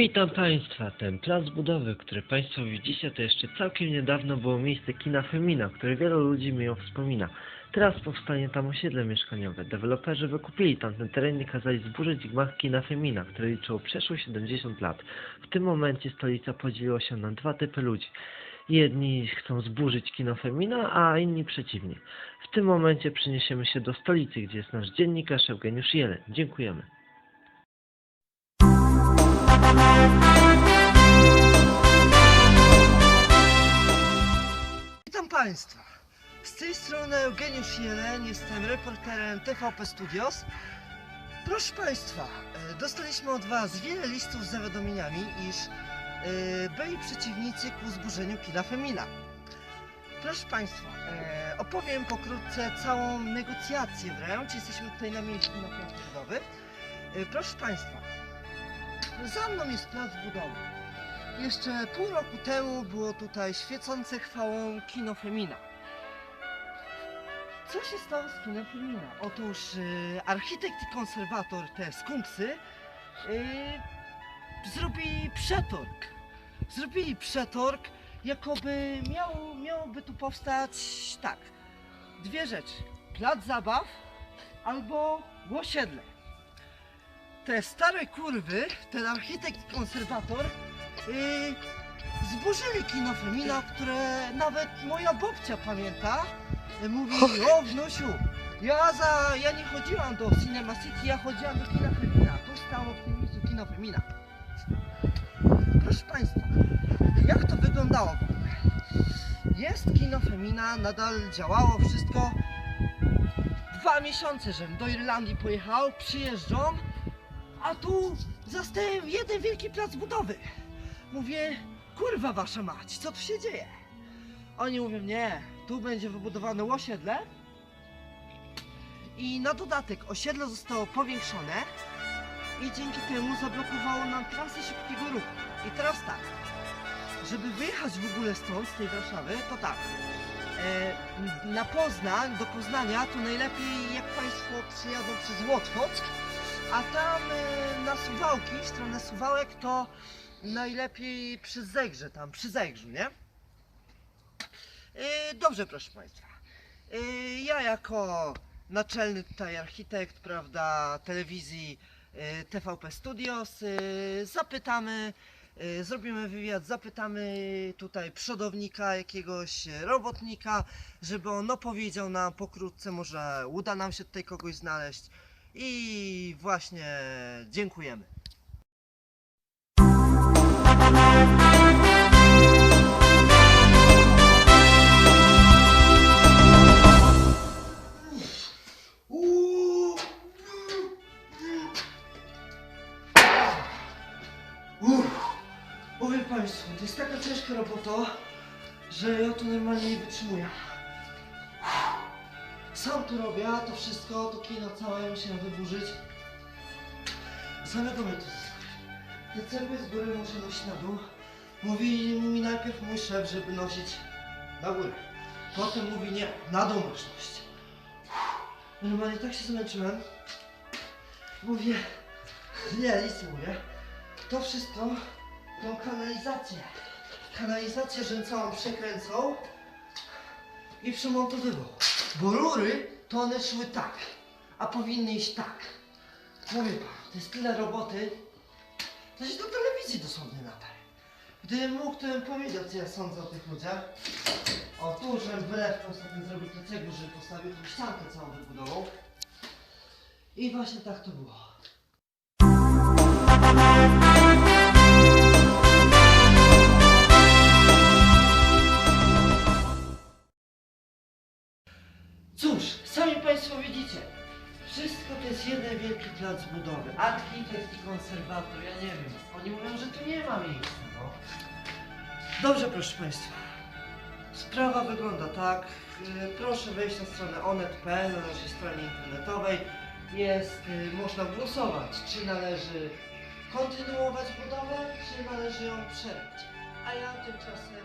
Witam Państwa. Ten plac budowy, który Państwo widzicie, to jeszcze całkiem niedawno było miejsce kina Femina, które wielu ludzi miło wspomina. Teraz powstanie tam osiedle mieszkaniowe. Deweloperzy wykupili tamten teren i kazali zburzyć gmach kina Femina, które liczyło przeszło 70 lat. W tym momencie stolica podzieliła się na dwa typy ludzi. Jedni chcą zburzyć kino Femina, a inni przeciwnie. W tym momencie przeniesiemy się do stolicy, gdzie jest nasz dziennikarz Eugeniusz Jeleń. Dziękujemy. Witam Państwa. Z tej strony Eugeniusz Jeleń, jestem reporterem TVP Studios. Proszę Państwa, e, dostaliśmy od Was wiele listów z zawiadomieniami, iż e, byli przeciwnicy ku zburzeniu kina Femina. Proszę Państwa, e, opowiem pokrótce całą negocjację wręcz. Jesteśmy tutaj na miejscu na Proszę Państwa, za mną jest plac budowy. Jeszcze pół roku temu było tutaj świecące chwałą kino Femina. Co się stało z kinem Femina? Otóż e, architekt i konserwator, te skunksy, e, zrobili przetorg. Zrobili przetorg, jakoby miał, miałoby tu powstać tak, dwie rzeczy. Plac zabaw albo osiedle. Te stare kurwy, ten architekt i konserwator Yy, zburzyli kino Femina, które nawet moja babcia pamięta. Yy, Mówi, o wnusiu, ja za, ja nie chodziłam do Cinema City, ja chodziłam do kina Femina. Tu stało w tym miejscu kino Femina. Proszę Państwa, jak to wyglądało w ogóle? Jest kino Femina, nadal działało wszystko. Dwa miesiące, żem do Irlandii pojechał, przyjeżdżam, a tu zastałem jeden wielki plac budowy. Mówię, kurwa wasza mać, co tu się dzieje? Oni mówią, nie, tu będzie wybudowane osiedle i na dodatek osiedle zostało powiększone i dzięki temu zablokowało nam trasę szybkiego ruchu. I teraz tak, żeby wyjechać w ogóle stąd, z tej Warszawy, to tak, e, na Poznań, do Poznania to najlepiej jak Państwo przyjadą przez Łotwock, a tam e, na Suwałki, w stronę Suwałek to najlepiej przy Zegrze, tam przy Zegrzu, nie? Yy, dobrze, proszę Państwa. Yy, ja jako naczelny tutaj architekt, prawda, telewizji yy, TVP Studios, yy, zapytamy, zrobimy wywiad, zapytamy tutaj przodownika, jakiegoś robotnika, żeby on opowiedział nam pokrótce, może uda nam się tutaj kogoś znaleźć. I właśnie dziękujemy. Uff, powiem Państwu, to jest taka ciężka robota, że ja tu normalnie nie wytrzymuję. Sam to robię, a to wszystko, to kino całe musiałem wyburzyć. Samego mnie to Te cegły z góry muszę nosić na dół. Mówi mi najpierw mój szef, żeby nosić na górę. Potem mówi nie, na dół masz nosić. Normalnie tak się zmęczyłem. Mówię, nie, nic mówię. To wszystko, tą kanalizację. Kanalizację, że całą przekręcał i przemontowywał. Bo rury to one szły tak, a powinny iść tak. Mówię pan, to jest tyle roboty, to się do telewizji dosłownie nadaje. Gdybym mógł, to bym powiedział, co ja sądzę o tych ludziach. O, tu, żebym wbrew ostatnio zrobił te cegły, żeby postawił tą ściankę całą wybudował. I właśnie tak to było. Wszystko to jest jeden wielki plac budowy. Architekt i konserwator, ja nie wiem. Oni mówią, że tu nie ma miejsca, no. Dobrze, proszę Państwa. Sprawa wygląda tak. Y, Proszę wejść na stronę onet.pl, na naszej stronie internetowej. Jest, y, można głosować, czy należy kontynuować budowę, czy należy ją przerwać. A ja tymczasem